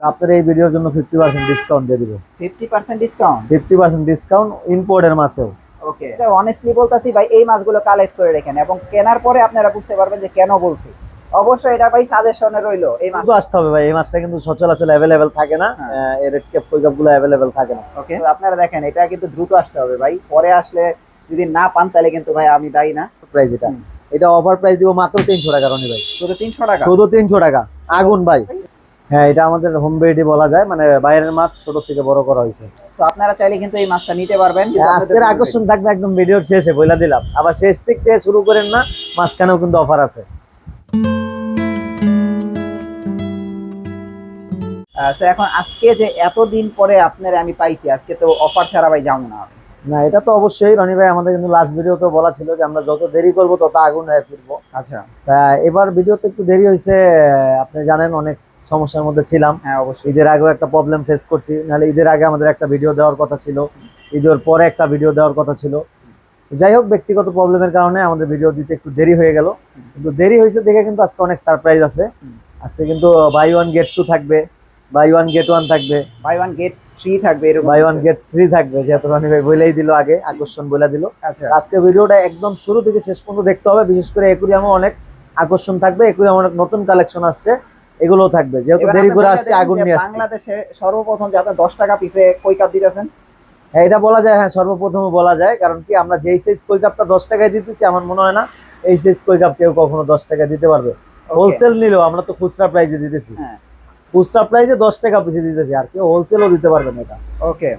আপনার এই ভিডিওর জন্য ফিফটি পার্সেন্ট ডিসকাউন্ট দিয়ে দিব। Fifty percent discount fifty percent discount ইম্পোর্টের মাসেও ওকে অনেস্টলি বলতাছি ভাই এই মাছগুলো কালেক্ট করে রেখেন এবং কেনার পরে আপনারা বুঝতে পারবেন যে কেন বলছি। অবশ্যই এটা ভাই সাজেশনে রইল এই মাছ। আসতে হবে ভাই এই মাছটা কিন্তু সচরাচর অ্যাভেলেবেল থাকে না এর রেড ক্যাপ কৈকাপগুলো অ্যাভেলেবেল থাকে না। ওকে আপনারা দেখেন এটা কিন্তু দ্রুত আসতে হবে ভাই। পরে আসলে যদি না পান তাহলে কিন্তু ভাই আমি দায়ী না। প্রাইস এটা। এটা অফার প্রাইস দিব মাত্র তিনশো টাকা রনি ভাই। শুধু তিনশো টাকা? শুধু তিনশো টাকা। আগুন ভাই। হ্যাঁ এটা আমাদের হোম বেডি বলা যায়। মানে বাইরের মাছ ছোট থেকে বড় করা হয়েছে। তো আপনারা চাইলে কিন্তু এই মাছটা নিতে পারবেন হ্যাঁ, আজকের আকর্ষণ থাকবে একদম ভিডিওর শেষে বইলা দিলাম। আবার শেষ দিক থেকে শুরু করেন না মাঝখানেও কিন্তু অফার আছে। এখন আজকে যে এতদিন পরে আপনারা আমি পাইছি আজকে তো অফার ছাড়া ভাই যাব না। না এটা তো অবশ্যই রনি ভাই আমাদের কিন্তু লাস্ট ভিডিওতে বলা ছিল যে আমরা যত দেরি করব তত আগুন হয়ে ফিরবো। আচ্ছা। তা এবার ভিডিওতে একটু দেরি হয়েছে আপনি জানেন অনেক সমস্যার মধ্যে ছিলাম। হ্যাঁ অবশ্যই। ঈদের আগেও একটা প্রবলেম ফেস করছি। নাহলে ঈদের আগে আমাদের একটা ভিডিও দেওয়ার কথা ছিল। ঈদের পরে একটা ভিডিও দেওয়ার কথা ছিল। যাই হোক ব্যক্তিগত প্রবলেমের কারণে আমাদের ভিডিও দিতে একটু দেরি হয়ে গেল। কিন্তু দেরি হয়েছে দেখে কিন্তু আজকে অনেক সারপ্রাইজ আছে। আজকে কিন্তু বাই ওয়ান গেট টু থাকবে। বাই ওয়ান গেট ওয়ান থাকবে। বাই ওয়ান গেট ফ্রি থাকবে এরকম বাই ওয়ান গেট থ্রি থাকবে যেহেতু রনি ভাই বলেই দিল আগে আকর্ষণ বলে দিল। আচ্ছা। আজকে ভিডিওটা একদম শুরু থেকে শেষ পর্যন্ত দেখতে হবে। বিশেষ করে একুরিয়ামে অনেক আকর্ষণ থাকবে। একুরিয়ামে অনেক নতুন কালেকশন আসছে। এগুলোও থাকবে। যেহেতু দেরি করে আসছে আগুন নিয়ে আসছে। বাংলাদেশে সর্বপ্রথম যে আপনি দশ টাকা পিসে কই কাপ দিতেছেন? হ্যাঁ এটা বলা যায় হ্যাঁ সর্বপ্রথম বলা যায়। কারণ কি আমরা যেই সাইজ কই কাপটা দশ টাকায় দিতেছি আমার মনে হয় না এই সাইজ কই কাপ কেউ কখনো 10 টাকা দিতে পারবে। হোলসেল নিলেও আমরা তো খুচরা প্রাইসে দিতেছি। হ্যাঁ। খুচরা প্রাইসে দশ টাকা পিসে দিতেছি আর কেউ হোলসেলও দিতে পারবে না এটা। ওকে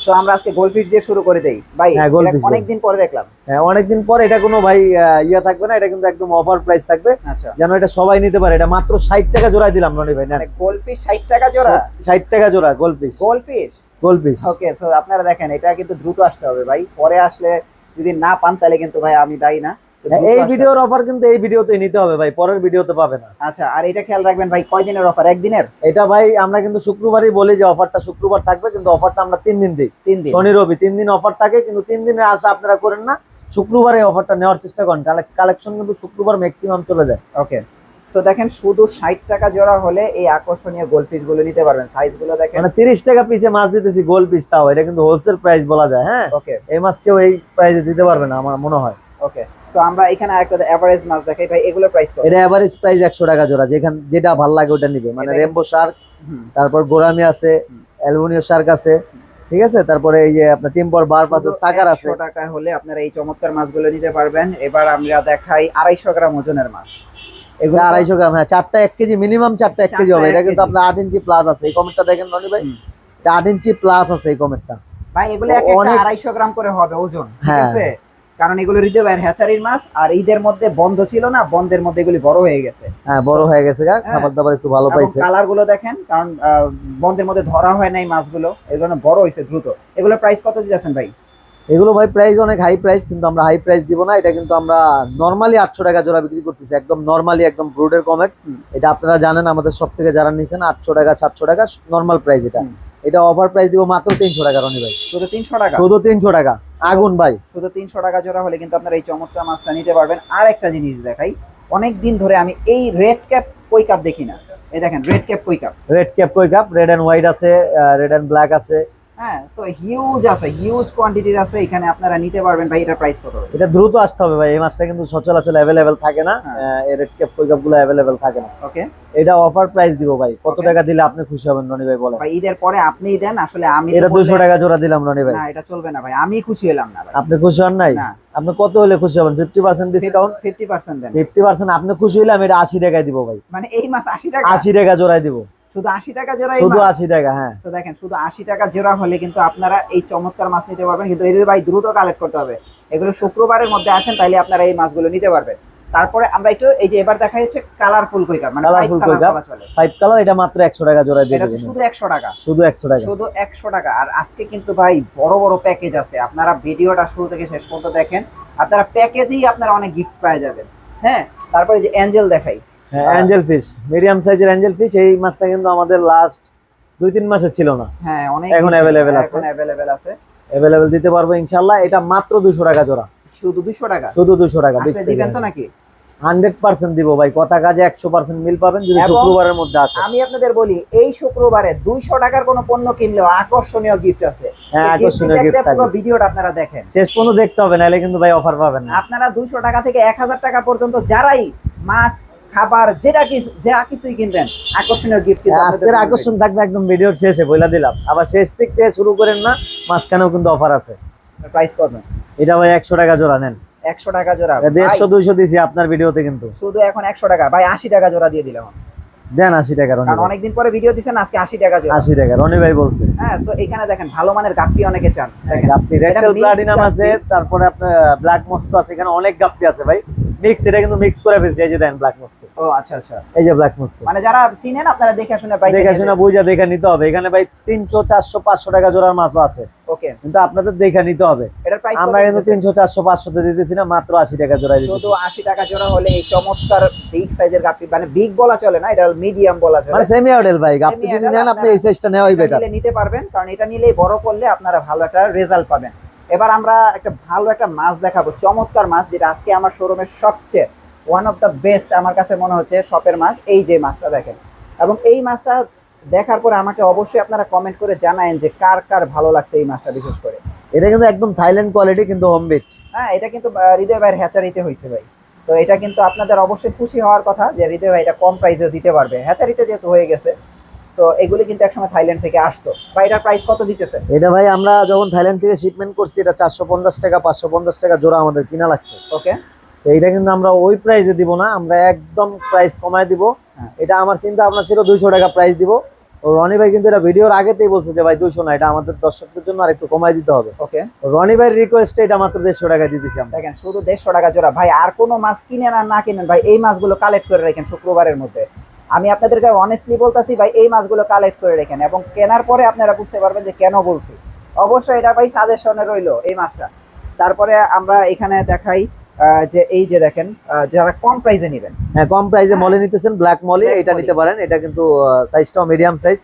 সো আমরা আজকে গোলফিশ দিয়ে শুরু করে দেই। ভাই হ্যাঁ, goldfish অনেক পরে দেখলাম। হ্যাঁ অনেকদিন পরে এটা কোনো ভাই ইয়ে থাকবে না এটা কিন্তু একদম অফার প্রাইস থাকবে। আচ্ছা। যেন এটা সবাই নিতে পারে। এটা মাত্র ষাট টাকা জোড়া দিলাম রনি ভাই না গোলফিস গোলফিশ ষাট টাকা জোড়া? ষাট টাকা জোড়া গোলফিশ গোল পিস ওকে সো আপনারা দেখেন এটা কিন্তু দ্রুত আসতে হবে ভাই। পরে আসলে যদি না পান তাহলে কিন্তু ভাই আমি দায়ী না। এই ভিডিওর অফার কিন্তু এই ভিডিওতেই নিতে হবে ভাই পরের ভিডিওতে পাবে না। আচ্ছা আর এটা খেয়াল রাখবেন ভাই কয় দিনের অফার একদিনের? এটা ভাই আমরা কিন্তু শুক্রবারই বলি যে অফারটা শুক্রবার থাকবে কিন্তু অফারটা আমরা তিন দিন দিই। তিন দিন। শনি রবি তিন দিন অফার থাকে কিন্তু তিন দিনের আশা আপনারা করেন না শুক্রবারে অফারটা নেওয়ার চেষ্টা করেন। কালেকশন কিন্তু শুক্রবার ম্যাক্সিমাম চলে যায়। ওকে সো দেখেন শুধু ষাট টাকা জোড়া হলে এই আকর্ষণীয় গোলফিশগুলো নিতে পারবেন। সাইজগুলো দেখেন। মানে তিরিশ টাকা পিসে মাছ দিতেছি গোল পিস তাও। এটা কিন্তু হোলসেল প্রাইস বলা যায় হ্যাঁ? ওকে এই মাছ কেউ এই প্রাইসে দিতে পারবে না আমার মনে হয়। ওকে সো আমরা এখানে একটা এভারেজ মাছ দেখাই। ভাই এগুলো প্রাইস কত? এটা এভারেজ প্রাইস একশো টাকা জোড়া। যেখান যেটা ভালো লাগে ওটা নিবে। মানে রেমবো শার্ক তারপর গোরামি আছে। অ্যালুমিনিয়াম শার্ক আছে ঠিক আছে? তারপরে এই যে আপনার টিম্পর বার্ব আছে সাকার আছে। 100 টাকা হলে আপনারা এই চমৎকার মাছগুলো নিতে পারবেন। এবার আমরা দেখাই আড়াইশো গ্রাম ওজনের মাছ। এগুলো আড়াইশো গ্রাম হ্যাঁ চারটা এক কেজি মিনিমাম চারটা এক কেজি হবে। এটা কিন্তু আপনার আট ইঞ্চি প্লাস আছে। এই কমেন্টটা দেখেন রনি ভাই? এটা আট ইঞ্চি প্লাস আছে এই কমেন্টটা ভাই এগুলো এক একটা গ্রাম করে হবে ওজন ঠিক হ্যাঁ। আছে? কারণ এগুলো হৃদয় ভাইয়ের হ্যাচারির মাছ আর ঈদের মধ্যে বন্ধ ছিল না বন্ধের মধ্যে এগুলি বড় হয়ে গেছে। হ্যাঁ বড় হয়ে গেছে গা হ্যাঁ। খাবার দাবার একটু ভালো পাইছে। কালারগুলো দেখেন কারণ বন্ধের মধ্যে ধরা হয় নাই মাছগুলো এগুলো বড় হয়েছে দ্রুত। এগুলো প্রাইস কত দিতেছেন ভাই? এগুলো ভাই প্রাইস অনেক হাই প্রাইস কিন্তু আমরা হাই প্রাইস দিব না এটা কিন্তু আমরা নর্মালি আটশো টাকা জোড়া বিক্রি করতেছি একদম নর্মালি একদম ব্রুডের কমেট এটা আপনারা জানেন আমাদের সব থেকে যারা নিয়েছেন আটশো টাকা সাতশো টাকা নর্মাল প্রাইস এটা। এটা অফার প্রাইস দিব মাত্র তিনশো টাকা রনি ভাই। শুধু তিনশো টাকা? শুধু তিনশো টাকা। আগুন ভাই। শুধু তিনশো টাকা জোড়া হলে কিন্তু আপনার এই চমৎকার মাছটা নিতে পারবেন। আর একটা জিনিস দেখাই অনেক দিন ধরে আমি এই রেড ক্যাপ কই কাপ দেখি না। এই দেখেন red cap koi carp red cap koi carp red and white আছে রেড অ্যান্ড ব্ল্যাক আছে। হ্যাঁ সো হিউজ আছে হিউজ কোয়ান্টিটির আছে এখানে আপনারা নিতে পারবেন ভাই এটার প্রাইস কত? এটা দ্রুত আসতে হবে ভাই এই মাছটা কিন্তু সচরাচর অ্যাভেলেবেল থাকে না হ্যাঁ। Red cap koi carp available থাকে না। ওকে এটা অফার প্রাইস দিব ভাই কত টাকা দিলে আপনি খুশি হবেন রনি ভাই বলেন। ভাই ঈদের পরে আপনিই দেন আসলে আমি এটা দুশো বললে- টাকা জোড়া দিলাম রনি ভাই। না এটা চলবে না ভাই আমি খুশি হলাম না ভাই। আপনি খুশি হন নাই? আপনি কত হলে খুশি হবেন? Fifty percent discount fifty percent দেন। আপনি খুশি হলে আমি এটা আশি টাকায় দিব ভাই। মানে এই মাছ আশি টাকা? আশি টাকা জোড়ায় দিব। শুধু আশি টাকা জোড়া শুধু মাছ? আশি টাকা হ্যাঁ। তো দেখেন শুধু আশি টাকা জোড়া হলে কিন্তু আপনারা এই চমৎকার মাছ নিতে পারবেন কিন্তু এর ভাই দ্রুত কালেক্ট করতে হবে। এগুলো শুক্রবারের মধ্যে আসেন তাইলে আপনারা এই মাছগুলো নিতে পারবেন। তারপরে আমরা একটু এই যে এবার দেখা যাচ্ছে কালারফুল কইকা মানে Colourful পাইপ কালার এটা মাত্র একশো টাকা জোড়ায় দিয়ে এটা শুধু একশো টাকা। শুধু একশো টাকা। শুধু একশো টাকা। আর আজকে কিন্তু ভাই বড় বড় প্যাকেজ আছে। আপনারা ভিডিওটা শুরু থেকে শেষ পর্যন্ত দেখেন। আপনারা প্যাকেজেই আপনারা অনেক গিফট পেয়ে যাবেন। হ্যাঁ? তারপরে যে অ্যাঞ্জেল দেখাই। অ্যাঞ্জেল ফিশ মিডিয়াম সাইজের অ্যাঞ্জেল ফিশ এই মাছটা কিন্তু আমাদের লাস্ট দুই তিন মাসে ছিল না। হ্যাঁ অনেক এখন gift আছে। এখন অ্যাভেলেবেল আছে। অ্যাভেলেবেল দিতে পারব ইনশাল্লাহ এটা মাত্র দুশো টাকা জোড়া। শুধু দুশো টাকা? শুধু দুশো টাকা big দিবেন তো নাকি? হান্ড্রেড পার্সেন্ট দিব ভাই কথা কাজে একশো পার্সেন্ট মিল পাবেন যদি শুক্রবারের মধ্যে আসে। আমি আপনাদের বলি এই শুক্রবারে দুইশো টাকার কোনো পণ্য কিনলেও আকর্ষণীয় গিফট আছে। হ্যাঁ আকর্ষণীয় গিফট পুরো ভিডিওটা আপনারা দেখেন। শেষ পর্যন্ত দেখতে হবে নাহলে কিন্তু ভাই অফার পাবেন না। আপনারা দুইশো টাকা থেকে এক হাজার টাকা পর্যন্ত যারাই মাছ খাবার যেটা কিছু যা কিছুই কিনবেন আকর্ষণীয় গিফট কিন্তু আজকের আকর্ষণ থাকবে একদম ভিডিওর শেষে বইলা দিলাম। আবার শেষ দিক থেকে শুরু করেন না মাঝখানেও কিন্তু অফার আছে। প্রাইস কত? এটা ভাই একশো টাকা জোড়া নেন। একশো টাকা জোড়া। দেড়শো দুইশো দিছি আপনার ভিডিওতে কিন্তু। শুধু এখন একশো টাকা ভাই আশি টাকা জোড়া দিয়ে দিলাম। দেন আশি টাকা রনি কারণ। অনেকদিন পরে ভিডিও দিচ্ছেন আজকে আশি টাকা জোড়া। আশি টাকা রনি ভাই বলছে। হ্যাঁ তো এখানে দেখেন ভালো মানের গাপ্পি অনেকে চান। দেখেন। আপনি রেডটেল প্লাটিনাম আছে তারপরে আপনার ব্ল্যাক মস্কো আছে এখানে অনেক গাপ্পি আছে ভাই। মিক্স এটা কিন্তু মিক্স করে ফেলছে এই যে দেন ব্ল্যাক মস্কো ও আচ্ছা আচ্ছা। এই যে ব্ল্যাক মস্কো মানে যারা চিনেন আপনারা দেখে শুনে পাই দেখে শুনে বুঝা দেখে নিতে হবে। এখানে ভাই তিনশো চারশো পাঁচশো টাকা জোড়ার মাছও আছে। ওকে। কিন্তু আপনাদের দেখে নিতে হবে। এটার প্রাইস আমরা কিন্তু তিনশো চারশো পাঁচশোতে দিতেছি না মাত্র আশি টাকা জোড়া দিতেছি। শুধু আশি টাকা জোড়া হলে এই চমৎকার বিগ সাইজের গাপ্পি মানে বিগ বলা চলে না এটা মিডিয়াম বলা চলে। মানে সেমি অডেল ভাই আপনি যদি নেন আপনি এই সাইজটা নেওয়াই বেটার নিতে পারবেন কারণ এটা নিলেই বড় করলে আপনারা ভালো একটা রেজাল্ট পাবেন। এবার আমরা একটা ভালো একটা মাছ দেখাবো চমৎকার মাছ যেটা আজকে আমার শোরুমের সবচেয়ে ওয়ান অফ দ্য বেস্ট আমার কাছে মনে হচ্ছে শপের মাছ এই যে মাছটা দেখেন। এবং এই মাছটা দেখার পরে আমাকে অবশ্যই আপনারা কমেন্ট করে জানায়েন যে কার কার ভালো লাগছে এই মাছটা বিশেষ করে। এটা কিন্তু একদম থাইল্যান্ড কোয়ালিটি কিন্তু হোম বিট হ্যাঁ এটা কিন্তু হৃদয় ভাইয়ের হ্যাচারিতে হয়েছে ভাই। তো এটা কিন্তু আপনাদের অবশ্যই খুশি হওয়ার কথা যে হৃদয় ভাই এটা কম প্রাইসেও দিতে পারবে। হ্যাচারিতে যেহেতু হয়ে গেছে তো এগুলি কিন্তু একসময় থাইল্যান্ড থেকে আসতো। বা এটার প্রাইস কত দিতেছে? এটা ভাই আমরা যখন থাইল্যান্ড থেকে শিপমেন্ট করছি এটা চারশো পঞ্চাশ টাকা পাঁচশো পঞ্চাশ টাকা জোড়া আমাদের কিনা লাগছে। ওকে তো এইটা কিন্তু আমরা ওই প্রাইসে দিব না আমরা একদম প্রাইস কমায় দিব। হ্যাঁ। এটা আমার চিন্তা ভাবনা ছিল দুইশো টাকা প্রাইস দিব। রনি ভাই কিন্তু এটা ভিডিওর আগেতেই বলছে যে ভাই দুইশো না এটা আমাদের দর্শকদের জন্য আর একটু কমায় দিতে হবে। ওকে রনি ভাইয়ের রিকোয়েস্টে এটা মাত্র দেড়শো টাকায় দিতেছি আমরা। দেখেন শুধু দেড়শো টাকা জোড়া। ভাই আর কোনো মাছ কিনেন আর না কিনেন ভাই এই মাছগুলো কালেক্ট করে রাখেন শুক্রবারের মধ্যে। আমি আপনাদেরকে অনেস্টলি বলতাছি ভাই এই মাছগুলো কালেক্ট করে রেখেন এবং কেনার পরে আপনারা বুঝতে পারবেন যে কেন বলছি। অবশ্যই এটা ভাই সাজেশনে রইল এই মাছটা। তারপরে আমরা এখানে দেখাই যে এই যে দেখেন যারা কম প্রাইসে নেবেন। হ্যাঁ কম প্রাইসে হ্যাঁ। মলে নিতেছেন ব্ল্যাক মলে এটা নিতে পারেন। এটা কিন্তু সাইজটাও মিডিয়াম সাইজ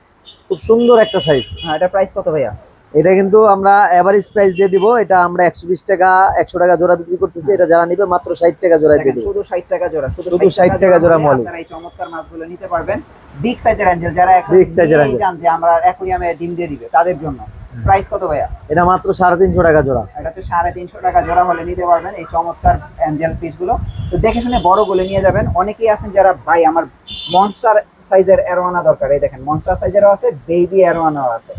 খুব সুন্দর একটা সাইজ হ্যাঁ এটা প্রাইস কত ভাইয়া? এটা কিন্তু আমরা এভারেজ প্রাইস দিয়ে দিব। এটা আমরা একশো বিশ টাকা একশো টাকা জোড়া বিক্রি করতেছি। এটা যারা নিবে মাত্র ষাট টাকা জোড়া দিয়ে দিব। শুধু ষাট টাকা জোড়া শুধু ষাট 60 টাকা জোড়া মলি। এই চমৎকার মাছগুলো নিতে পারবেন। বিগ সাইজের অ্যাঞ্জেল যারা এখন সাইজের নিয়েই যে আমরা অ্যাকুরিয়ামে ডিম দিয়ে দিবে তাদের জন্য। প্রাইস কত ভাইয়া? এটা মাত্র সাড়ে তিনশো টাকা জোড়া। এটা হচ্ছে সাড়ে তিনশো টাকা জোড়া হলে নিতে পারবেন এই চমৎকার অ্যাঞ্জেল পিসগুলো। তো দেখে শুনে বড়গুলো নিয়ে যাবেন। অনেকেই আছেন যারা ভাই আমার মনস্টার সাইজের অ্যারোয়ানা দরকার। এই দেখেন মনস্টার সাইজেরও আছে বেবি অ্যারোয়ানাও আছে।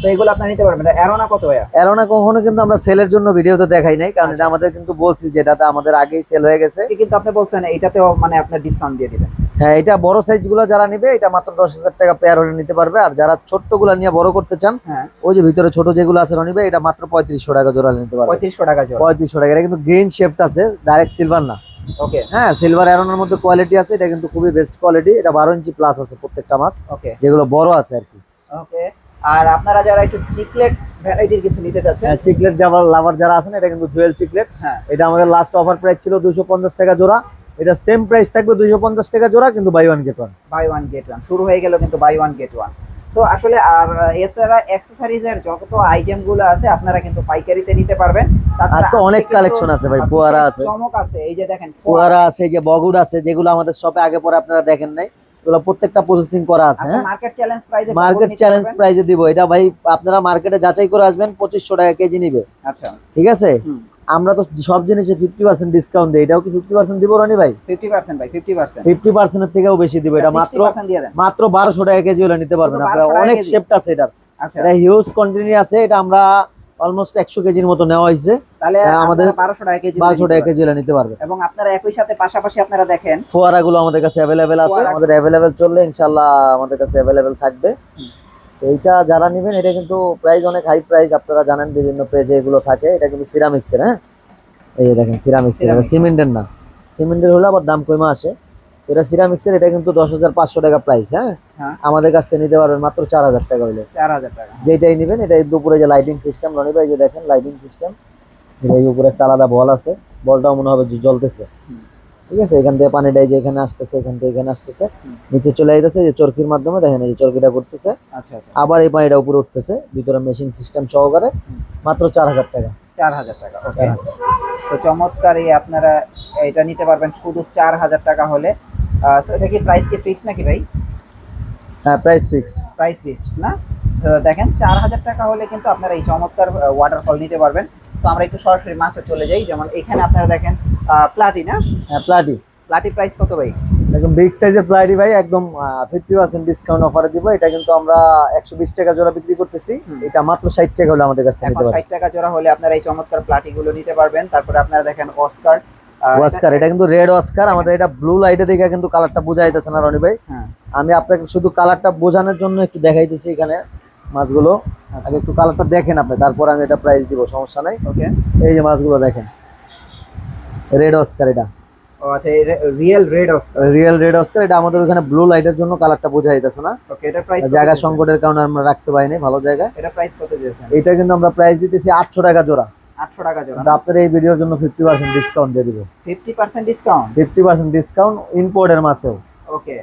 তো এগুলো আপনার নিতে পারবেন। অ্যারোনা কত ভাইয়া? এরোনা কখনো কিন্তু আমরা সেলের জন্য ভিডিওতে দেখাই নাই কারণ এটা আমাদের কিন্তু বলছি আমাদের আগেই সেল হয়ে গেছে। কিন্তু আপনি বলছেন এটাতেও মানে আপনার ডিসকাউন্ট দিয়ে দিবেন। হ্যাঁ এটা বড় সাইজগুলো যারা নিবে এটা মাত্র দশ হাজার টাকা পেয়ার হলে নিতে পারবে। আর যারা ছোট্টগুলা নিয়ে বড় করতে চান হ্যাঁ। ওই যে ভিতরে ছোট যেগুলো আছে নিবে এটা মাত্র পঁয়ত্রিশশো টাকা জোড়া নিতে পারবে। পঁয়ত্রিশশো টাকা জোড়া। পঁয়ত্রিশশো টাকা। এটা কিন্তু গ্রিন শেপটা আছে ডাইরেক্ট সিলভার না। ওকে হ্যাঁ সিলভার অ্যারোনার মধ্যে কোয়ালিটি আছে এটা কিন্তু খুবই বেস্ট কোয়ালিটি এটা বারো ইঞ্চি প্লাস আছে প্রত্যেকটা মাছ। ওকে যেগুলো বড় আছে আর কি। ওকে আর আপনারা যারা একটু চিকলেট ভ্যারাইটির কিছু নিতে চাচ্ছেন? চিকলেট লাভার যারা আছেন এটা কিন্তু জুয়েল চিকলেট হ্যাঁ। এটা আমাদের লাস্ট অফার প্রাইস ছিল দুশো পঞ্চাশ টাকা জোড়া। এটা সেম প্রাইস থাকবে দুশো পঞ্চাশ টাকা জোড়া কিন্তু buy one get one buy one get one শুরু হয়ে গেল কিন্তু buy one get one so আসলে আর এছাড়া অ্যাক্সেসরিজের যত আইটেমগুলো আছে আপনারা কিন্তু পাইকারিতে নিতে পারবেন। আজকে অনেক কালেকশন আছে ভাই ফোয়ারা আছে। চমক আছে এই যে দেখেন ফোয়ারা। আছে এই যে বগুড় আছে যেগুলো আমাদের শপে আগে পরে আপনারা দেখেন নাই এগুলো প্রত্যেকটা প্রসেসিং করা আছে হ্যাঁ? মার্কেট চ্যালেঞ্জ প্রাইজে মার্কেট চ্যালেঞ্জ প্রাইজে দিব। এটা ভাই আপনারা মার্কেটে যাচাই করে আসবেন পঁচিশশো টাকা কেজি নিবে। আচ্ছা। ঠিক আছে? আমরা তো সব জিনিসে ফিফটি পার্সেন্ট ডিসকাউন্ট দিই। এটাও কি ফিফটি পার্সেন্ট দিব রানি ভাই? 50% ভাই 50% ফিফটি পার্সেন্টের থেকেও বেশি দিব। এটা মাত্র 60% মাত্র বারোশো টাকা কেজি হলে নিতে পারবেন। আপনারা অনেক কেজি? শেপট আছে এটার। আচ্ছা। এটা হিউজ কন্টিনিউ আছে। এটা আমরা অলমোস্ট একশো কেজির মতো নেওয়া হয়েছে। তাহলে হ্যাঁ, আমাদের আমাদের 1200 টাকা কেজি বারোশো টাকা কেজি হলে নিতে পারবে এবং আপনারা একই সাথে পাশাপাশি আপনারা দেখেন ফোয়ারা গুলো আমাদের কাছে অ্যাভেলেবেল আছে। আমাদের অ্যাভেলেবেল চললে ইনশাল্লাহ আমাদের কাছে অ্যাভেলেবেল থাকবে। তো এইটা যারা নেবেন এটা কিন্তু প্রাইস অনেক হাই প্রাইস আপনারা জানেন বিভিন্ন পেজে এগুলো থাকে। এটা কিন্তু সিরামিক্সের হ্যাঁ? এই যে দেখেন সিরামিক্সের। সিমেন্টের না। সিমেন্টের হলে আবার দাম কমে আসে। এটা সিরামিক্সের এটা কিন্তু দশ হাজার পাঁচশো টাকা প্রাইস হ্যাঁ? হ্যাঁ। আমাদের কাছ থেকে নিতে পারবেন মাত্র চার হাজার টাকা হইলে। 4000 টাকা। যেটাই নেবেন এটা দুপুরে যে লাইটিং সিস্টেম রনি ভাই যে দেখেন লাইটিং সিস্টেম এই উপরে একটা আলাদা বল আছে। বলটাও মনে হবে যে জ্বলতেছে। ঠিক আছে? এখান থেকে পানিটাই যে এখানে আসতেছে এখান থেকে এখানে আসতেছে। নিচে চলে যাইতেছে যে চরকির মাধ্যমে দেখেন এই যে চরকিটা করতেছে আচ্ছা আচ্ছা। আবার এই পানিটা উপরে উঠতেছে ভিতরে মেশিন সিস্টেম সহকারে। মাত্র চার হাজার টাকা। 4000 টাকা ওকে চার হাজার। তো চমৎকার এই আপনারা এটা নিতে পারবেন শুধু চার হাজার টাকা হলে। so এটা কি প্রাইস কি ফিক্স নাকি ভাই? হ্যাঁ প্রাইস ফিক্সড প্রাইস ফিক্স না? দেখেন চার হাজার টাকা হলে কিন্তু আপনারা এই চমৎকার ওয়াটারফল নিতে পারবেন। তো আমরা একটু সরাসরি মাছে চলে যাই। যেমন এখানে আপনারা দেখেন প্লাটি না হ্যাঁ প্লাটি প্লাটি প্রাইস কত ভাই? একদম বিগ সাইজের প্লাটি ভাই একদম ফিফটি পার্সেন্ট ডিসকাউন্ট অফারে দিব। এটা কিন্তু আমরা একশো বিশ টাকা জোড়া বিক্রি করতেছি। এটা মাত্র ষাট টাকা হলে আমাদের কাছ থেকে ষাট টাকা জোড়া হলে আপনারা এই চমৎকার প্লাটি গুলো নিতে পারবেন। তারপরে আপনারা দেখেন অস্কার ওয়াস্কার এটা কিন্তু রেড ওয়াস্কার আমাদের এটা ব্লু লাইটে দেখে কিন্তু কালারটা বোঝা যাইতেছে না রনি ভাই। হ্যাঁ। আমি আপনাকে শুধু কালারটা বোঝানোর জন্য একটু দেখাইতেছি এখানে। মাছগুলো। আচ্ছা। আগে একটু কালারটা দেখেন আপনি তারপর আমি এটা প্রাইস দিব সমস্যা নাই। ওকে। এই যে মাছগুলো দেখেন। রেড অস্কার এটা। ও আচ্ছা real red oscar real red oscar এটা আমাদের ওখানে ব্লু লাইটের জন্য কালারটা বোঝা যাইতেছে না। ওকে এটা প্রাইস জায়গা সংকটের কারণে আমরা রাখতে পারিনি ভালো জায়গায় এটা প্রাইস কত দিয়েছেন? এটা কিন্তু আমরা প্রাইস দিতেছি আটশো টাকা জোড়া। আটশো টাকা জোড়া। আপনার এই ভিডিওর জন্য ফিফটি পার্সেন্ট ডিসকাউন্ট দিয়ে দিব। Fifty percent discount fifty percent discount ইম্পোর্টের মাসেও ওকে।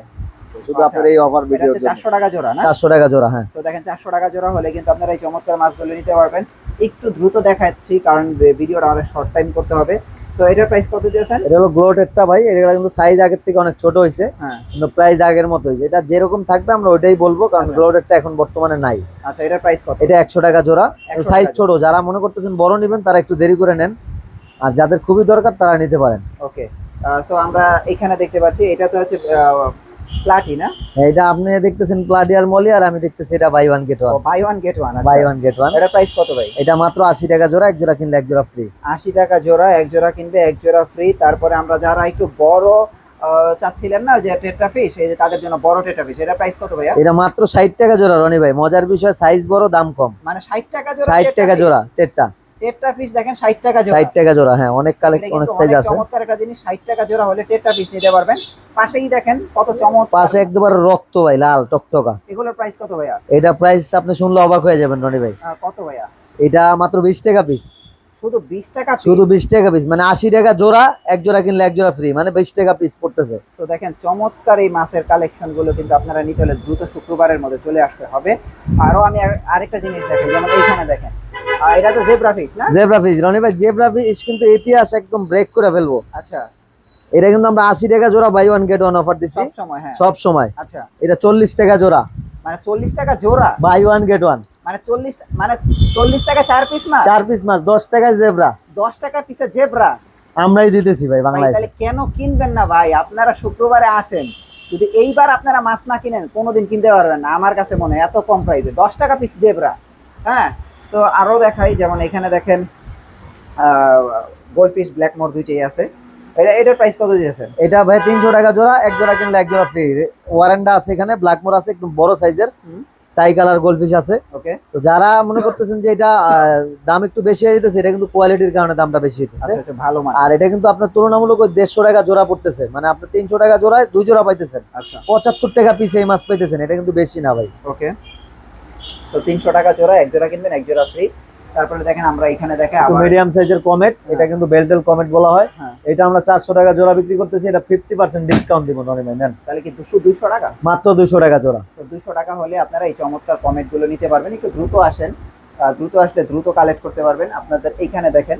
শুধু আচ্ছা। আপনার এই অফার এটা ভিডিওর জন্য। চারশো টাকা জোড়া না? চারশো টাকা জোড়া হ্যাঁ। তো দেখেন চারশো টাকা জোড়া হলে কিন্তু আপনারা এই চমৎকার মাছগুলো নিতে পারবেন। একটু দ্রুত দেখাচ্ছি কারণ ভিডিওটা অনেক শর্ট টাইম করতে হবে। সো এটার প্রাইস কত দিয়েছেন? এটা হলো গ্লোটেডটা ভাই এটা কিন্তু সাইজ আগের থেকে অনেক ছোট হয়েছে। হ্যাঁ। কিন্তু প্রাইস আগের মতো হয়েছে। এটা যেরকম থাকবে আমরা ওইটাই বলব কারণ আচ্ছা। গ্লোটেডটা এখন বর্তমানে নাই। আচ্ছা এটার প্রাইস কত? এটা একশো টাকা জোড়া। সাইজ ছোট যারা মনে করতেছেন বড় নেবেন তারা একটু দেরি করে নেন। আর যাদের খুবই দরকার তারা নিতে পারেন। ওকে সো আমরা এখানে দেখতে পাচ্ছি এটা তো হচ্ছে প্লাটি এটা আপনি দেখতেছেন প্লাডিয়ার মলি আর আমি দেখতেছি এটা buy one get one buy one get one buy one get one এটা প্রাইস কত ভাই? এটা মাত্র আশি টাকা জোড়া এক জোড়া কিনলে এক জোড়া ফ্রি আশি টাকা জোড়া এক জোড়া কিনবে এক জোড়া ফ্রি তারপরে আমরা যারা একটু বড় চাচ্ছিলেন না যে টেট্রা ফিশ এই যে তাদের জন্য বড় টেট্রা ফিশ এটা প্রাইস কত ভাইয়া? এটা মাত্র ষাট টাকা জোড়া রনি ভাই। মজার বিষয় সাইজ বড় দাম কম। মানে ষাট টাকা জোড়া ষাট টাকা জোড়া টেটটা টেট্রা ফিশ দেখেন ষাট টাকা জোড়া। ষাট টাকা জোড়া হ্যাঁ অনেক কালেক্ট অনেক সাইজ আছে। চমৎকার একটা জিনিস ষাট টাকা জোড়া হলে টেট্রা ফিশ নিতে পারবেন। পাশেই দেখেন কত চমৎকার। পাশে একদম রক্ত ভাই লাল টকটকা। এগুলোর প্রাইস কত ভাইয়া? এটা প্রাইস আপনি শুনলে অবাক হয়ে যাবেন রনি ভাই। কত ভাইয়া? এটা মাত্র বিশ টাকা পিস শুধু বিশ টাকা শুধু বিশ টাকা পিস মানে আশি টাকা জোড়া এক জোড়া কিনলে এক জোড়া ফ্রি মানে বিশ টাকা পিস পড়তেছে। তো দেখেন চমৎকার এই মাছের কালেকশনগুলো কিন্তু আপনারা নিতে হলে দ্রুত শুক্রবারের মধ্যে চলে আসতে হবে। আরও আমি আরেকটা জিনিস দেখেন যেমন এইখানে দেখেন। এটা তো জেব্রা ফিশ না? জেব্রা ফিস রনি ভাই জেব্রা ফিস কিন্তু ইতিহাস একদম ব্রেক করে ফেলব। আচ্ছা। এটা কিন্তু আমরা আশি টাকা জোড়া buy one get one offer দিচ্ছি সব সময় হ্যাঁ। সব সময়। আচ্ছা। এটা চল্লিশ টাকা জোড়া। মানে চল্লিশ টাকা জোড়া? বাই ওয়ান গেট ওয়ান মানে চল্লিশ মানে চল্লিশ টাকা চার পিস মাছ? চার পিস মাছ দশ টাকায় জেব্রা দশ টাকা পিসে জেব্রা আমরাই দিতেছি ভাই বাংলায়। তাহলে কেন কিনবেন না ভাই? আপনারা শুক্রবারে আসেন। যদি এইবার আপনারা মাছ না কিনেন কোনোদিন কিনতে পারবেন না। আমার কাছে মনে হয় এত কম প্রাইসে দশ টাকা পিস জেব্রা হ্যাঁ? সো আরও দেখাই যেমন এখানে দেখেন গোল্ডফিশ ব্ল্যাক মোর দুইটাই আছে। এটা এটার প্রাইস কত দিয়েছেন? এটা ভাই তিনশো টাকা জোড়া এক জোড়া কিনলে এক জোড়া ফ্রি ওয়ারেন্ডা আছে এখানে ব্ল্যাক মোর আছে একটু বড় সাইজের। টাই কালার গোলফিশ আছে। ওকে তো যারা মনে করতেছেন যে এটা দাম একটু বেশি হয়ে যেতেছে এটা কিন্তু কোয়ালিটির কারণে দামটা বেশি হইতেছে। আচ্ছা আচ্ছা ভালো মান আর এটা কিন্তু আপনার তুলনামূলক ওই দেড়শো টাকা জোড়া পড়তেছে। মানে আপনি তিনশো টাকা জোড়ায় দুই জোড়া পাইতেছেন। আচ্ছা। পঁচাত্তর টাকা পিস এই মাছ পাইতেছেন এটা কিন্তু বেশি না ভাই। ওকে সো তিনশো টাকা জোড়া এক জোড়া কিনবেন এক জোড়া ফ্রি তারপরে দেখেন আমরা এখানে দেখে আবার মিডিয়াম সাইজের কমেট এটা কিন্তু বেলটেল কমেট বলা হয়। হ্যাঁ। এটা আমরা চারশো টাকা জোড়া বিক্রি করতেছি এটা ফিফটি পার্সেন্ট ডিসকাউন্ট দিব নরে ভাই নেন। তাহলে কি দুশো দুইশো টাকা? মাত্র দুশো টাকা জোড়া। সো দুশো টাকা হলে আপনারা এই চমৎকার কমেটগুলো নিতে পারবেন। একটু দ্রুত আসেন দ্রুত আসলে দ্রুত কালেক্ট করতে পারবেন। আপনাদের এখানে দেখেন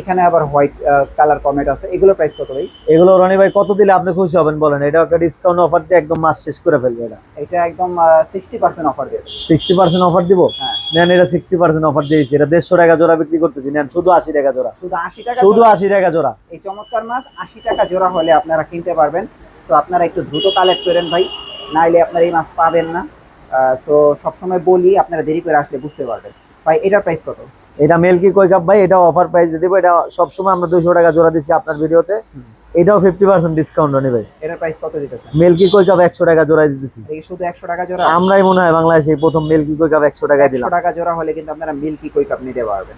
এখানে আবার হোয়াইট কালার কমেন্ট আছে। এগুলো প্রাইস কত ভাই? এগুলো রনি ভাই কত দিলে আপনি খুশি হবেন বলেন? এটা একটা ডিসকাউন্ট অফার দিয়ে একদম মাস শেষ করে ফেলবে এটা। এটা একদম সিক্সটি পার্সেন্ট অফার দেবে। সিক্সটি পার্সেন্ট অফার দিব? হ্যাঁ। নেন এটা সিক্সটি পার্সেন্ট অফার দিয়েছি। এটা দেড়শো টাকা জোড়া বিক্রি করতেছি। নেন শুধু আশি টাকা জোড়া। শুধু আশি টাকা শুধু জোড়া। আশি টাকা জোড়া। এই চমৎকার মাছ আশি টাকা জোড়া হলে আপনারা কিনতে পারবেন। সো আপনারা একটু দ্রুত কালেক্ট করেন ভাই। নাইলে আপনারা এই মাছ পাবেন না। সো সবসময় বলি আপনারা দেরি করে আসলে বুঝতে পারবেন। ভাই এটার প্রাইস কত? এটা মেলকি কই কাপ ভাই? এটা অফার প্রাইস দিয়ে দেবো। এটা সবসময় আমরা দুশো টাকা জোড়া দিচ্ছি আপনার ভিডিওতে। এটাও ফিফটি পার্সেন্ট ডিসকাউন্ট রনি ভাই। এটার প্রাইস কত দিতেছেন মিল্কি কই কাপ একশো টাকা জোড়া দিতেছি। এই শুধু একশো টাকা জোড়া? আমরাই মনে হয় বাংলাদেশে প্রথম মিল্কি কই কাপ একশো টাকা দিলাম। টাকা জোড়া হলে কিন্তু আপনারা মিল্কি কই কাপ নিতে পারবেন।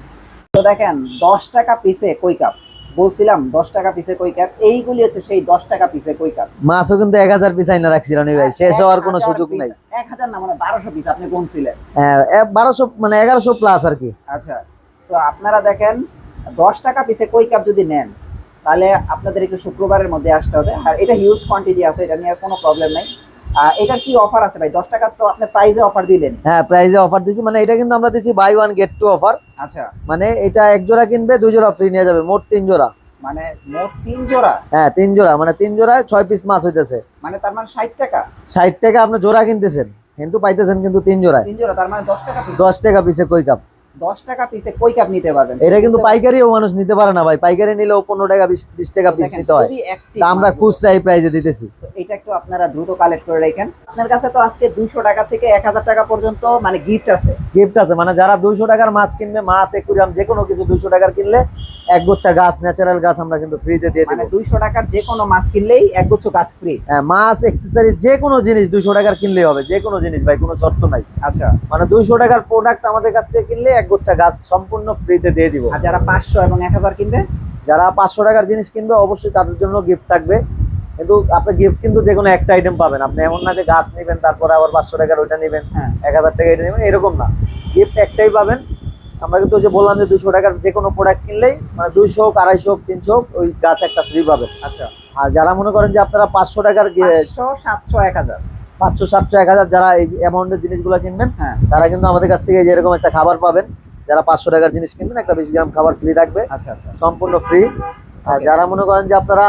তো দেখেন দশ টাকা পিসে কই কাপ? বলছিলাম দশ টাকা পিসে কই কাপ এইগুলি হচ্ছে সেই দশ টাকা পিসে কই কাপ মাছও কিন্তু এক হাজার পিস আইনা রাখছি রনি ভাই। শেষ হওয়ার কোনো সুযোগ নাই। এক হাজার না মানে বারোশো পিস আপনি গুনছিলেন। বারোশো মানে এগারোশো প্লাস আর কি। আচ্ছা তো আপনারা দেখেন দশ টাকা পিসে কই কাপ যদি নেন তাহলে আপনাদের একটু শুক্রবারের মধ্যে আসতে হবে। আর এটা হিউজ কোয়ান্টিটি আছে এটা নিয়ে আর কোনো প্রবলেম নাই। এটার কি অফার আছে ভাই? দশ টাকার তো আপনি প্রাইজে অফার দিলেন। হ্যাঁ প্রাইজে অফার দিছি। মানে এটা কিন্তু আমরা দিছি buy one get two offer আচ্ছা। মানে এটা এক জোড়া কিনবে দুই জোড়া ফ্রি নিয়ে যাবে মোট তিন জোড়া। মানে মোট তিন জোড়া? হ্যাঁ তিন জোড়া। মানে তিন জোড়ায় ছয় পিস মাছ হইতেছে। মানে তার মানে ষাট টাকা? ষাট টাকা আপনি জোড়া কিনতেছেন। কিন্তু পাইতেছেন কিন্তু তিন জোড়ায়। তিন জোড়া তার মানে দশ টাকা পিস দশ টাকা পিসে কই কাপ দশ টাকা পিসে কই কাপ নিতে পারবেন? এটা কিন্তু পাইকারিও মানুষ নিতে পারে না ভাই। পাইকারি নিলেও পনেরো টাকা বিশ বিশ টাকা পিস নিতে হয়। তা আমরা। খুচরা এই প্রাইজে দিতেছি। এটা একটু আপনারা দ্রুত কালেক্ট করে রাখেন। আপনার কাছে তো আজকে দুইশো টাকা থেকে এক হাজার টাকা পর্যন্ত মানে গিফট আছে। গিফট আছে মানে যারা দুইশো টাকার মাছ কিনবে মাছ একুরিয়াম যে কোনো কিছু দুইশো টাকার কিনলে এক গোচ্ছা গাছ ন্যাচারাল গাছ আমরা কিন্তু ফ্রিতে দিয়ে মানে দেবো। দুইশো টাকার যে কোনো মাছ কিনলেই এক গুচ্ছ গাছ ফ্রি হ্যাঁ, মাছ এক্সেসরিজ যে কোনো জিনিস দুইশো টাকার কিনলেই হবে যে কোনো জিনিস ভাই কোনো শর্ত নাই। আচ্ছা। মানে দুইশো টাকার প্রোডাক্ট আমাদের কাছ থেকে কিনলে এক গোচ্ছা গাছ সম্পূর্ণ ফ্রিতে দিয়ে দিব। আর যারা পাঁচশো এবং এক হাজার কিনবে? যারা পাঁচশো টাকার জিনিস কিনবে অবশ্যই তাদের জন্য গিফট থাকবে। কিন্তু আপনি গিফট কিন্তু যে কোনো একটা আইটেম পাবেন। আপনি এমন না যে গাছ নেবেন তারপরে আবার পাঁচশো টাকার ওইটা নেবেন হ্যাঁ। এক হাজার টাকা এটা নেবেন এরকম না। গিফট একটাই পাবেন আমরা কিন্তু যে বললাম যে দুশো টাকার যে কোনো প্রোডাক্ট কিনলেই মানে দুইশো হোক আড়াইশো হোক তিনশো হোক ওই গাছ একটা ফ্রি পাবেন আচ্ছা। আর যারা মনে করেন যে আপনারা পাঁচশো টাকার সাতশো এক হাজার। পাঁচশো সাতশো এক হাজার যারা এই অ্যামাউন্টের জিনিসগুলো কিনবেন হ্যাঁ। তারা কিন্তু আমাদের কাছ থেকে এই যে এরকম একটা খাবার পাবেন যারা পাঁচশো টাকার জিনিস কিনবেন একটা বিশ গ্রাম খাবার ফ্রি থাকবে। আচ্ছা আচ্ছা। সম্পূর্ণ ফ্রি আর যারা মনে করেন যে আপনারা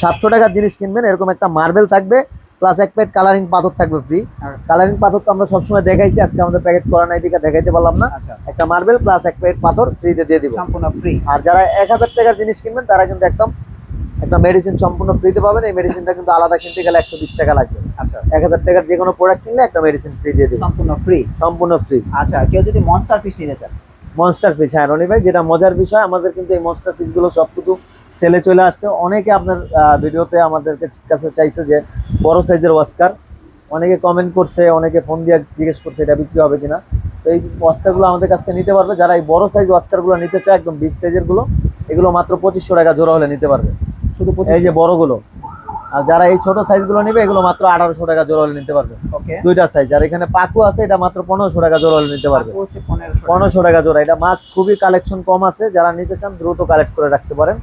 সাতশো টাকার জিনিস কিনবেন এরকম একটা মার্বেল থাকবে প্লাস এক প্যাকেট কালারিং পাথর থাকবে ফ্রি হ্যাঁ। কালারিং পাথর তো আমরা সবসময় দেখাইছি আজকে আমাদের প্যাকেট করা নাই দিকে দেখাইতে পারলাম না। আচ্ছা। একটা মার্বেল প্লাস এক প্যাকেট পাথর ফ্রিতে দিয়ে দিব। সম্পূর্ণ ফ্রি আর যারা এক হাজার টাকার জিনিস কিনবেন তারা কিন্তু একদম একটা মেডিসিন সম্পূর্ণ ফ্রিতে পাবেন। এই মেডিসিনটা কিন্তু আলাদা কিনতে গেলে একশো বিশ টাকা লাগবে। আচ্ছা। এক হাজার টাকার যে কোনো প্রোডাক্ট কিনলে একটা মেডিসিন ফ্রি দিয়ে দিব। সম্পূর্ণ ফ্রি সম্পূর্ণ ফ্রি আচ্ছা কেউ যদি মনস্টার ফিশ নিতে চান মনস্টার ফিশ হ্যাঁ রনি ভাই যেটা মজার বিষয় আমাদের কিন্তু এই মনস্টার ফিশগুলো সব কিছু সেলে চলে আসছে। অনেকে আপনার ভিডিওতে আমাদের কাছে চাইছে যে বড় সাইজের ওয়াস্কার। অনেকে কমেন্ট করছে অনেকে ফোন দিয়ে জিজ্ঞেস করছে এটা বিক্রি হবে কিনা। তো এই ওয়াস্কারগুলো আমাদের কাছ থেকে নিতে পারবে। যারা এই বড় সাইজ ওয়াস্কারগুলো নিতে চায় একদম বিগ সাইজেরগুলো এগুলো মাত্র পঁচিশশো টাকা জোড়া হলে নিতে পারবে। শুধু এই যে বড়গুলো। আর যারা এই ছোট সাইজগুলো নেবে এগুলো মাত্র আঠারোশো টাকা জোড়া হলে নিতে পারবে। ওকে। দুইটা সাইজ আর এখানে পাকু আছে এটা মাত্র পনেরোশো টাকা জোড়া হলে নিতে পারবে। পনেরোশো টাকা। জোড়া। এটা মাছ খুবই কালেকশন কম আছে। যারা নিতে চান দ্রুত কালেক্ট করে রাখতে পারেন।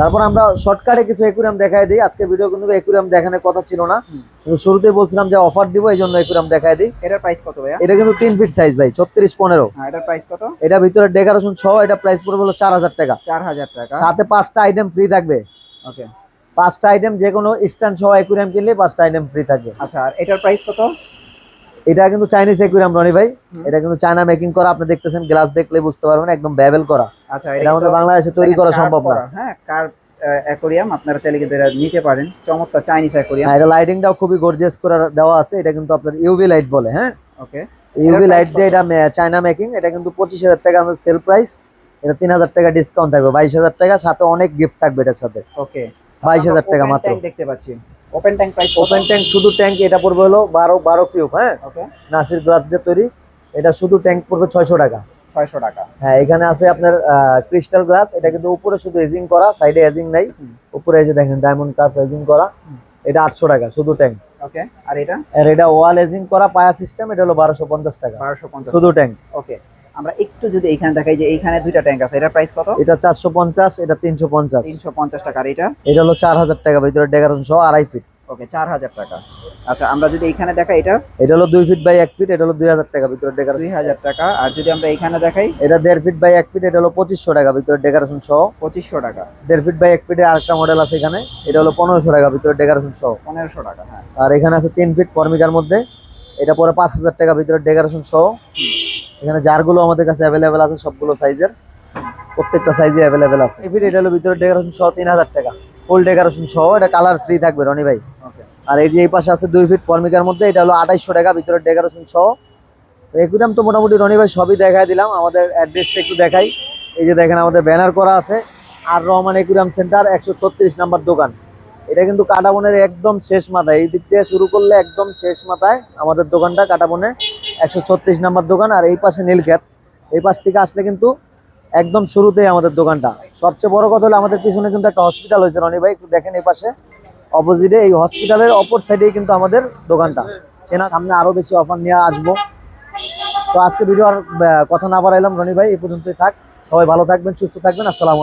তারপর আমরা শর্টকাটে কিছু একুরিয়াম দেখাই দিই। আজকে ভিডিও কিন্তু একুরিয়াম দেখানোর কথা ছিল না। কিন্তু শুরুতেই বলছিলাম যে অফার দিব এই জন্য একুরিয়াম দেখাই দিই। এটার প্রাইস কত ভাইয়া? এটা কিন্তু তিন ফিট সাইজ ভাই ছত্রিশ পনেরো। হ্যাঁ এটার প্রাইস কত? এটা ভিতরে ডেকোরেশন সহ এটা প্রাইস পড়বে হলো চার হাজার টাকা। চার হাজার টাকা। সাথে পাঁচটা আইটেম ফ্রি থাকবে। ওকে। পাঁচটা আইটেম যে কোনো স্ট্যান্ড সহ একুরিয়াম কিনলে পাঁচটা আইটেম ফ্রি থাকবে। আচ্ছা আর এটার প্রাইস কত? এটা কিন্তু চাইনিজ একুরিয়াম রনি ভাই। এটা কিন্তু চায়না মেকিং করা আপনি দেখতেছেন গ্লাস দেখলে বুঝতে পারবেন একদম ব্যাবেল করা। আচ্ছা এটা আমাদের বাংলাদেশে তৈরি করা সম্ভব না। হ্যাঁ কার অ্যাকোরিয়াম আপনারা চাইলে কিন্তু এটা নিতে পারেন। চমৎকার চাইনিজ অ্যাকোরিয়াম এটা লাইটিংটাও খুবই গর্জিয়াস করে দেওয়া আছে। এটা কিন্তু আপনার ইউভি লাইট বলে হ্যাঁ। ওকে ইউভি লাইট দিয়ে এটা চায়না মেকিং এটা কিন্তু পঁচিশ হাজার টাকা আমাদের সেল প্রাইস এটা তিন হাজার টাকা ডিসকাউন্ট থাকবে। বাইশ হাজার টাকা সাথে অনেক গিফট থাকবে এটার সাথে। ওকে বাইশ হাজার টাকা মাত্র। দেখতে পাচ্ছি। Open tank price open tank শুধু ট্যাঙ্ক এটা পড়বে হলো বারো বারো কিউব হ্যাঁ? ওকে নাসির গ্লাস দিয়ে তৈরি। এটা শুধু ট্যাঙ্ক পড়বে ছয়শো টাকা। 600 টাকা। হ্যাঁ এখানে আছে আপনার ক্রিস্টাল গ্লাস এটা কিন্তু উপরে শুধু এজিং করা সাইডে এজিং নাই। উপরে এই যে দেখেন ডায়মন্ড কাপ এজিং করা। এটা আটশো টাকা শুধু ট্যাঙ্ক ওকে আর এটা? আর এটা ওয়াল এজিং করা পায়া সিস্টেম এটা হলো বারোশো পঞ্চাশ টাকা। 1250 শুধু ট্যাঙ্ক ওকে আমরা একটু যদি এখানে দেখাই যে এইখানে দুইটা ট্যাঙ্ক আছে এটা প্রাইস কত? এটা চারশো পঞ্চাশ এটা তিনশো পঞ্চাশ। 350 টাকা। আর এটা? এটা হলো চার হাজার টাকা ভিতরে ডেকারেশন সহ আড়াই ফিট ওকে 4000 টাকা। আচ্ছা আমরা যদি এখানে দেখাই এটা? এটা হলো দুই ফিট বাই এক ফিট এটা হলো দুই হাজার টাকা ভিতরে ডেকারেশন 2000 টাকা। আর যদি আমরা এখানে দেখাই? এটা দেড় ফিট বাই এক ফিট এটা হলো পঁচিশশো টাকা ভিতরে ডেকারেশন সহ। 2500 টাকা। দেড় ফিট বাই এক ফিটে আরেকটা মডেল আছে এখানে এটা হলো পনেরোশো টাকা ভিতরে ডেকারেশন সহ। 1500 টাকা হ্যাঁ। আর এখানে আছে তিন ফিট ফর্মিকার মধ্যে এটা পরে পাঁচ হাজার টাকা ভিতরে ডেকোরেশন সহ। এখানে জারগুলো আমাদের কাছে অ্যাভেলেবেল আছে সবগুলো সাইজের প্রত্যেকটা সাইজে অ্যাভেলেবেল আছে। এই এটা হলো ভিতরে ডেকোরেশন সহ তিন হাজার টাকা। ফুল ডেকোরেশন সহ এটা কালার ফ্রি থাকবে রনি ভাই। আর এই যে এই পাশে আছে দুই ফিট ফর্মিকার মধ্যে এটা হলো আঠাইশশো টাকা ভিতরে ডেকোরেশন সহ। একুরাম তো মোটামুটি রনি ভাই সবই দেখাই দিলাম আমাদের অ্যাড্রেসটা একটু দেখাই। এই যে দেখেন আমাদের ব্যানার করা আছে। আর রহমান একুরাম সেন্টার একশো ছত্রিশ নাম্বার দোকান। এটা কিন্তু কাটাবনের একদম শেষ মাথায়। এই দিক থেকে শুরু করলে একদম শেষ মাথায় আমাদের দোকানটা কাটাবনে একশো ছত্রিশ নাম্বার দোকান আর এই পাশে নীলক্ষেত। এই পাশ থেকে আসলে কিন্তু একদম শুরুতেই আমাদের দোকানটা। সবচেয়ে বড় কথা হলো আমাদের পিছনে কিন্তু একটা হসপিটাল হয়েছে রনি ভাই, একটু দেখেন এই পাশে। অপোজিটে এই হসপিটালের অপর সাইডেই কিন্তু আমাদের দোকানটা। চেনা সামনে আরও বেশি অফার নিয়ে আসব। তো আজকে ভিডিও আর কথা না বাড়াইলাম রনি ভাই, এই পর্যন্তই থাক। সবাই ভালো থাকবেন, সুস্থ থাকবেন। আসসালামু